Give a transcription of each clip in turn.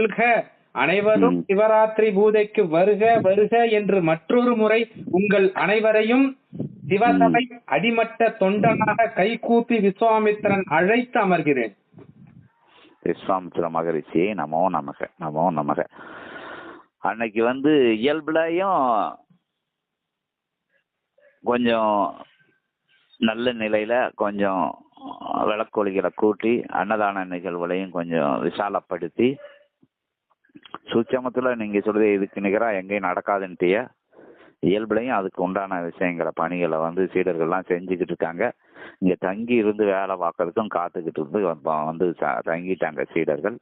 வெல்க அனைவரும். சிவராத்திரி பூஜைக்கு வருக வருக என்று மற்றொரு முறை உங்கள் அனைவரையும் சிவசபை அடிமட்ட தொண்டனாக கைகூப்பி விஸ்வாமித்திரன் அழைத்து அமர்கிறேன். விஸ்வாமித்திர மகரிஷி நமோ நமக நமோ நமக. அன்னைக்கு வந்து இயல்புலையும் கொஞ்சம் நல்ல நிலையில கொஞ்சம் விளக்கொலிகளை கூட்டி அன்னதான நிகழ்வுகளையும் கொஞ்சம் விசாலப்படுத்தி சுச்சமத்தில் நீங்க சொல்றது இதுக்கு நிகரா எங்கேயும் நடக்காதுன்ட்டிய இயல்புலையும் அதுக்கு உண்டான விஷயங்களை பணிகளை வந்து சீடர்கள்லாம் செஞ்சுக்கிட்டு இருக்காங்க. இங்க தங்கி இருந்து வேலை பார்க்கறதுக்கும் காத்துக்கிட்டு இருந்து வந்து ச- தங்கிட்டாங்க சீடர்கள்.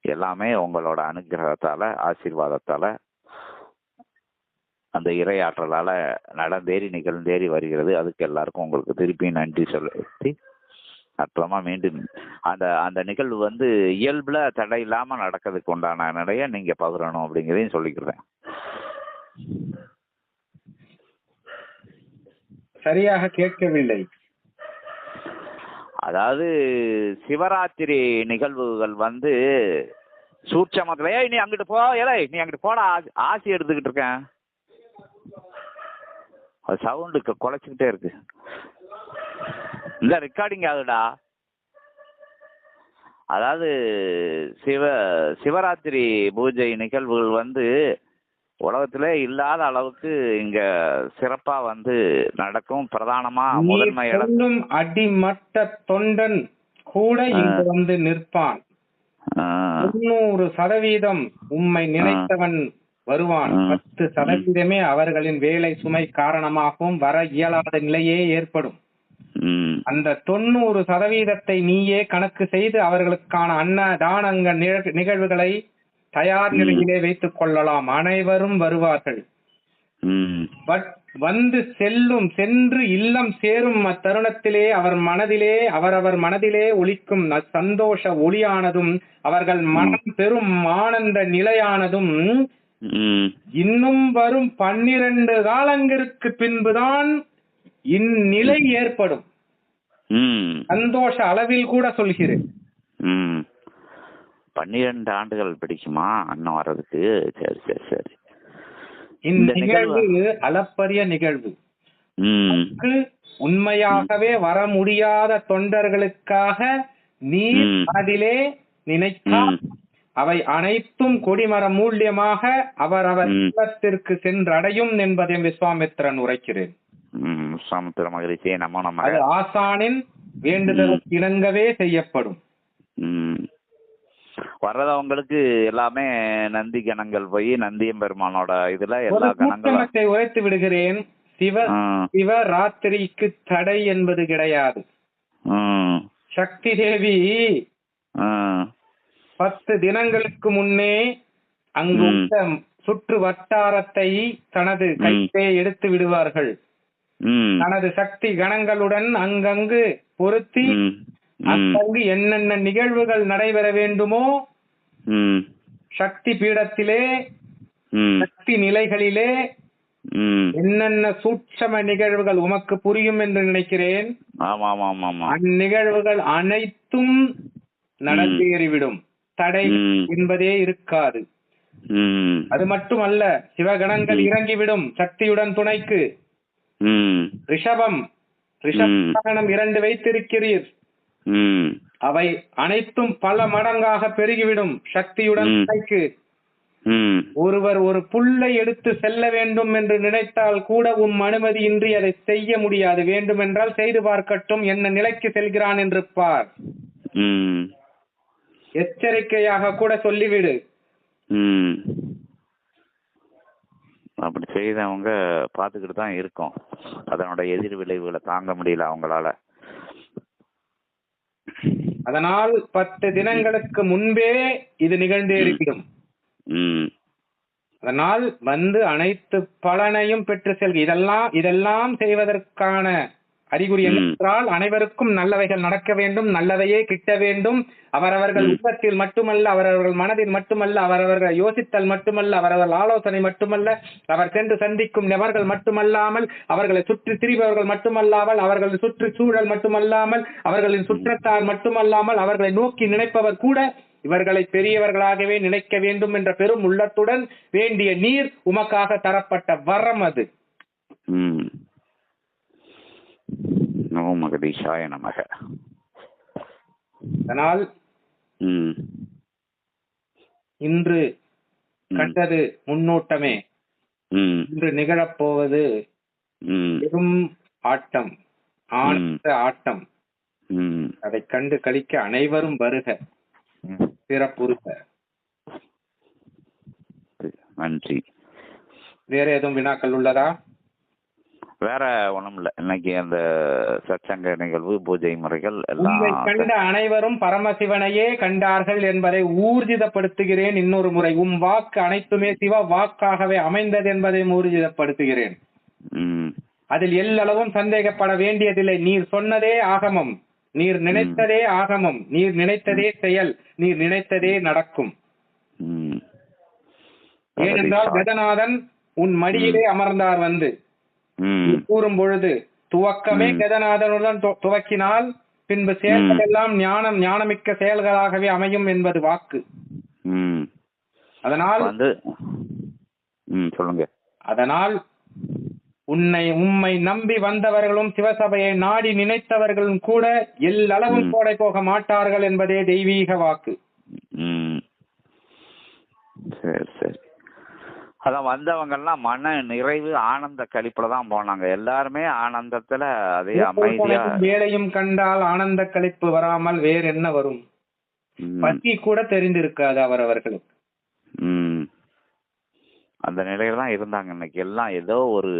எல்லாமே உங்களோட அனுகிரகத்தால ஆசீர்வாதத்தால அந்த இறையாற்றலால நடந்தேறி நிகழ்ந்தேறி வருகிறது. அதுக்கு எல்லாருக்கும் உங்களுக்கு திருப்பி நன்றி சொல்லி அப்புறமா மீண்டும் அந்த அந்த நிகழ்வு வந்து இயல்புல தடை இல்லாம நடக்கிறதுக்கு உண்டான நிறைய நீங்க பகிரணும் அப்படிங்கிறதையும் சொல்லிக்கிறேன். சரியாக கேட்கவில்லை. அதாவது சிவராத்திரி நிகழ்வுகள் வந்து சூட்சமத்துல ஏய் நீ அங்கிட்டு போ ஏலே நீ அங்கிட்டு போடா ஆசி- ஆசி எடுத்துக்கிட்டு இருக்கேன். சவுண்டுக்கு குலைச்சிக்கிட்டே இருக்கு. இந்த ரெக்கார்டிங் ஆகுடா அதாவது சிவ சிவராத்திரி பூஜை நிகழ்வுகள் வந்து உலகத்திலே இல்லாத அளவுக்கு இங்க சிறப்பா வந்து நடக்கும். பிரதானமா முதன்மை இடம். அடிமட்ட தொண்டன் கூட இங்கு வந்து நிற்பான். தொண்ணூறு சதவீதம் உம்மை நினைத்தவன் வருவான். பத்து சதவீதமே அவர்களின் வேலை சுமை காரணமாகவும் வர இயலாத நிலையே ஏற்படும். அந்த தொண்ணூறு சதவீதத்தை நீயே கணக்கு செய்து அவர்களுக்கான அன்ன தானங்க நிகழ்- நிகழ்வுகளை தயார். நிலையிலே வைத்துக் கொள்ளலாம் அனைவரும் வருவார்கள் வந்து செல்லும் சென்று இல்லம் சேரும் அத்தருணத்திலே அவர் மனதிலே அவரவர் மனதிலே ஒலிக்கும் ந- சந்தோஷ ஒளியானதும் அவர்கள் மனம் பெரும் ஆனந்த நிலையானதும். இன்னும் வரும் பன்னிரண்டு காலங்களுக்கு பின்புதான் இந்நிலை ஏற்படும். சந்தோஷ அளவில் கூட சொல்கிறேன். பன்னிரண்டு ஆண்டுகள் பிடிக்குமா அண்ணன் வர்றதுக்கு சரி சரி சரி இந்த நிகழ்வு- அளப்பரிய நிகழ்வு உண்மையாகவே வர முடியாத தொண்டர்களுக்காக ம். அதிலே நினைத்தால். அவை அனைத்தும் கொடிமரம் மூலியமாக அவரவர் ம். இல்லத்திற்கு சென்றடையும் என்பதை விஸ்வாமித்திரன் உரைக்கிறேன். சமுத்திர மகிழ்ச்சி நம்ம ஆசானின் வேண்டுதலுக்கு இணங்கவே செய்யப்படும். வர்றதவங்களுக்கு எல்லாமே நந்தி கணங்கள் போய் நந்தியம் பெருமானோட இதுல எல்லா கணங்களும் உரைத்து விடுகிறேன் சிவ ஆ. சிவராத்திரிக்கு தடை என்பது கிடையாது. சக்தி தேவி ஆ. பத்து தினங்களுக்கு முன்னே அங்கு சுற்று வட்டாரத்தை தனது கையிலே எடுத்து விடுவார்கள். தனது சக்தி கணங்களுடன் அங்கங்கு பொருத்தி. அங்கங்கு என்னென்ன நிகழ்வுகள் நடைபெற வேண்டுமோ. சக்தி பீடத்திலே. சக்தி நிலைகளிலே. என்னென்ன சூட்சம நிகழ்வுகள் உமக்கு புரியும் என்று நினைக்கிறேன் அந்நிகழ்வுகள் அனைத்தும் நடந்தேறிவிடும் தடை. என்பதே இருக்காது. அது மட்டுமல்ல சிவகணங்கள். இறங்கிவிடும் சக்தியுடன் துணைக்கு. ரிஷபம் ரிஷபம் இரண்டு வைத்திருக்கிறீர். அவை அனைத்தும் பல மடங்காக பெருகிவிடும். சக்தியுடன். ஒருவர் ஒரு புல்லை எடுத்து செல்ல வேண்டும் என்று நினைத்தால் கூட உம் அனுமதியின்றி அதை செய்ய முடியாது. வேண்டுமென்றால் செய்து பார்க்கட்டும். என்ன நிலைக்கு செல்கிறான் என்று பார். எச்சரிக்கையாக கூட சொல்லிவிடு. அப்படி செய்தவங்க பார்த்துக்கிட்டு தான் இருக்கோம். அதனோட எதிர் விளைவுகளை தாங்க முடியல அவங்களால. அதனால் பத்து தினங்களுக்கு முன்பே இது நிகழ்ந்தேறிவிடும் ம். அதனால் வந்து அனைத்து பலனையும் பெற்று செல்க. இதெல்லாம் இதெல்லாம் செய்வதற்கான அறிகுறி ம். என்னவென்றால் அனைவருக்கும் நல்லவைகள் நடக்க வேண்டும் நல்லவையே கிட்ட வேண்டும் அவரவர்கள். உள்ளத்தில் மட்டுமல்ல அவரவர்கள் மனதில் மட்டுமல்ல அவரவர்கள் யோசித்தல் மட்டுமல்ல அவரவர்கள் ஆலோசனை மட்டுமல்ல அவர் சென்று சந்திக்கும் நபர்கள் மட்டுமல்லாமல் அவர்களை சுற்றி திரிபவர்கள் மட்டுமல்லாமல் அவர்களின் சுற்று சூழல் மட்டுமல்லாமல் அவர்களின் சுற்றத்தார் மட்டுமல்லாமல் அவர்களை நோக்கி நினைப்பவர் கூட இவர்களை பெரியவர்களாகவே நினைக்க வேண்டும் என்ற பெரும் உள்ளத்துடன் வேண்டிய நீர் உமக்காக தரப்பட்ட வரம் அது நமோ மகதீஷாய நமக அதனால் இன்று. கண்டது முன்னோட்டமே. இன்று நிகழப்போவது பெரும் ஆட்டம் ஆனந்த ஆட்டம். அதை கண்டு கழிக்க அனைவரும் வருக. சிறப்புறுக. நன்றி. வேற எதுவும் வினாக்கள் உள்ளதா? வேற ஒண்ணும் இல்ல இன்னைக்கு அந்த சச்சங்க நிகழ்வு பூஜை முறைகள் எல்லாம் கண்ட அனைவரும் பரமசிவனையே கண்டார்கள் என்பதை ஊர்ஜிதப்படுத்துகிறேன் இன்னொரு முறை. உம் வாக்கு அனைத்துமே சிவ வாக்காகவே அமைந்தது என்பதை ஊர்ஜிதப்படுத்துகிறேன். அதில் எல்லளவும் சந்தேகப்பட வேண்டியதில்லை. நீர் சொன்னதே ஆகமம். நீர் நினைத்ததே ஆகமம். நீர் நினைத்ததே செயல். நீர் நினைத்ததே நடக்கும். ஏனென்றால் கதநாதன் உன் மடியிலே அமர்ந்தார் வந்து. கூறும் பொழுது துவக்கமே. கதநாதனுடன் துவக்கினால் பின்பு செயல்கள் எல்லாம் ஞானம் ஞானமிக்க செயல்களாகவே அமையும் என்பது வாக்கு. அதனால் வந்து சொல்லுங்க. அதனால் உன்னை உம்மை நம்பி வந்தவர்களும் சிவசபையை நாடி நினைத்தவர்களும் கூட எல்லளவும். கோடை போக மாட்டார்கள் என்பதே தெய்வீக வாக்கு. சரி சரி. அதான் வந்தவங்க எல்லாம் மன நிறைவு ஆனந்த கழிப்புல தான் போனாங்க. எல்லாருமே ஆனந்தத்துல அதே அமைதியா வேலையும் கண்டால் ஆனந்த கழிப்பு வராமல் வேற என்ன வரும்? பத்தி கூட தெரிந்திருக்காது அவரவர்களுக்கு ம். அந்த நிலையில தான் இருந்தாங்க இன்னைக்கு. எல்லாம் ஏதோ ஒரு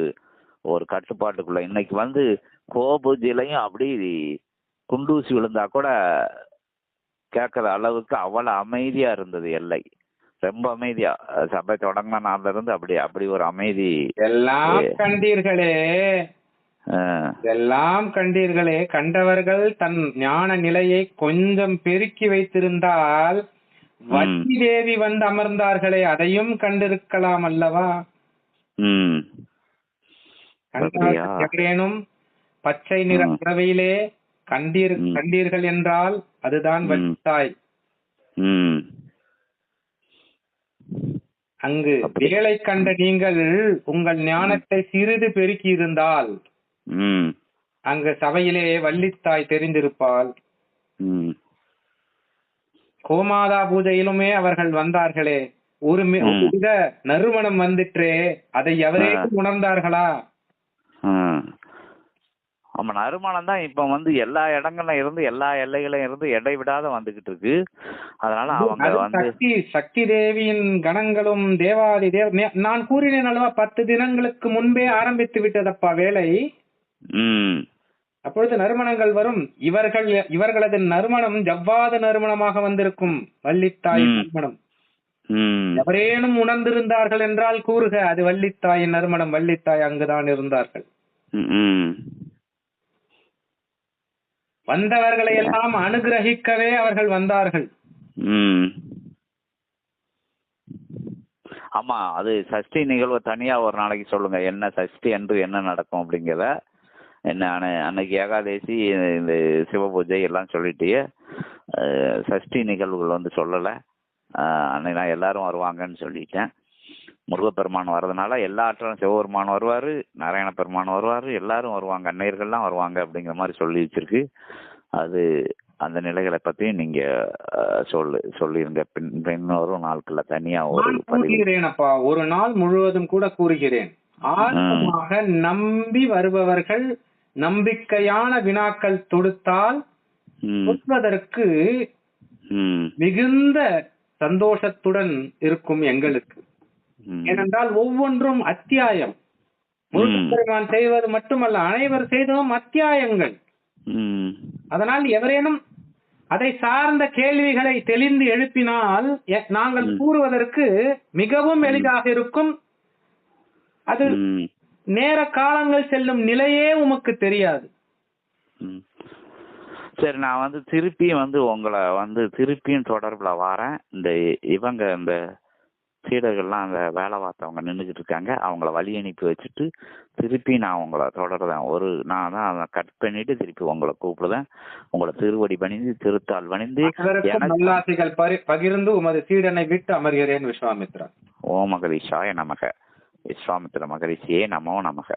ஒரு கட்டுப்பாட்டுக்குள்ள. இன்னைக்கு வந்து கோபூஜையிலையும் அப்படி குண்டூசி விழுந்தா கூட கேட்கற அளவுக்கு அவ்வளவு அமைதியா இருந்தது எல்லை. ரொம்ப அமைதியா சபை தொடங்கின நாள்ல இருந்து அப்படி அப்படி ஒரு அமைதி எல்லாம். கண்டீர்களே எல்லாம் கண்டீர்களே கண்டவர்கள் தன் ஞான நிலையை கொஞ்சம் பெருக்கி வைத்திருந்தால் வட்டி தேவி வந்து அமர்ந்தார்களே அதையும் கண்டிருக்கலாம் அல்லவா? கண்டேனும் பச்சை நிற ம். புறவையிலே கண்டீர். கண்டீர்கள் என்றால் அதுதான் ம். வட்டாய் அங்கு. வேலை கண்ட நீங்கள் உங்கள் ஞானத்தை சிறிது பெருக்கி இருந்தால் அங்கு சபையிலே வள்ளித்தாய் தெரிந்திருப்பாள். கோமாதா பூஜையிலுமே அவர்கள் வந்தார்களே. ஒரு வித நறுமணம் வந்துற்றே அதை எவரேனும் உணர்ந்தார்களா? ஆமா நறுமணம் தான் இப்ப வந்து எல்லா இடங்கள்ல இருந்து எல்லா எல்லைகளையும் இருந்து எடை விடாத வந்துகிட்டு இருக்கு. அதனால அவங்க வந்து சக்தி சக்தி தேவியின் கணங்களும் தேவாதி தேவ நான் கூறினேன் அல்லவா பத்து தினங்களுக்கு முன்பே ஆரம்பித்து விட்டதப்பா வேலை? ம். அப்பொழுது நறுமணங்கள் வரும். இவர்கள் இவர்களது நறுமணம் ஜவ்வாத நறுமணமாக வந்திருக்கும். வள்ளித்தாய். நறுமணம். எவரேனும் உணர்ந்திருந்தார்கள் என்றால் கூறுக அது வள்ளித்தாயின் நறுமணம் வள்ளித்தாய் அங்குதான் இருந்தார்கள். வந்தவர்களை எல்லாம் அனுகிரகிக்கவே அவர்கள் வந்தார்கள். ம். ஆமா அது சஷ்டி நிகழ்வு தனியா ஒரு நாளைக்கு சொல்லுங்க என்ன சஷ்டி என்று என்ன நடக்கும் அப்படிங்கிறத. என்ன அன்னைக்கு ஏகாதேசி இந்த சிவபூஜை எல்லாம் சொல்லிட்டு சஷ்டி நிகழ்வுகள் வந்து சொல்லலை. அன்னைக்கு நான் எல்லாரும் வருவாங்கன்னு சொல்லிட்டேன். முருகப்பெருமான் வர்றதுனால எல்லா ஆற்றலும் சிவபெருமான் வருவார் நாராயண பெருமான் வருவார் எல்லாரும் வருவாங்க அன்னையர்கள்லாம் வருவாங்க அப்படிங்கிற மாதிரி சொல்லி வச்சிருக்கு. அது அந்த நிலைகளை பத்தி நீங்க சொல்லு சொல்லிருங்க. பின் பின்னொரு நாட்கள்ல தனியா ஒரு நான் பதிவு. கூறுகிறேன் அப்பா ஒரு நாள் முழுவதும் கூட கூறுகிறேன். ஆழமாக நம்பி வருபவர்கள் நம்பிக்கையான வினாக்கள் தொடுத்தால் சொல்வதற்கு மிகுந்த சந்தோஷத்துடன் இருக்கும் எங்களுக்கு. ஏனென்றால் ஒவ்வொன்றும் அத்தியாயம். முருகப்பெருமான் செய்வது மட்டுமல்ல அனைவர் செய்ததும் அத்தியாயங்கள். அதனால் எவரேனும் அதை சார்ந்த கேள்விகளை தெளிந்து எழுப்பினால் நாங்கள். கூறுவதற்கு மிகவும் எளிதாக இருக்கும். அது நேர காலங்கள் செல்லும் நிலையே உமக்கு தெரியாது. சரி நான் வந்து திருப்பியும் வந்து உங்களை வந்து திருப்பியும் தொடர்புல வரேன். இந்த இவங்க இந்த சீடர்கள்லாம் அங்க வேலை பார்த்தவங்க நின்றுக்கிட்டு இருக்காங்க அவங்கள வழி அனுப்பி வச்சுட்டு திருப்பி நான் உங்களை தொடர்றேன். ஒரு நான் தான் அதை கட் பண்ணிட்டு திருப்பி உங்களை கூப்பிடுவேன். உங்களை திருவடி பணிந்து திருத்தால் பணிந்து நல்லாசிகள் பகிர்ந்து உமது சீடனை விட்டு அமர்கிறேன் விஸ்வாமித்ரா ஓ மகரிஷாய நமக. விஸ்வாமித்திர மகரிஷியே நமோ நமக.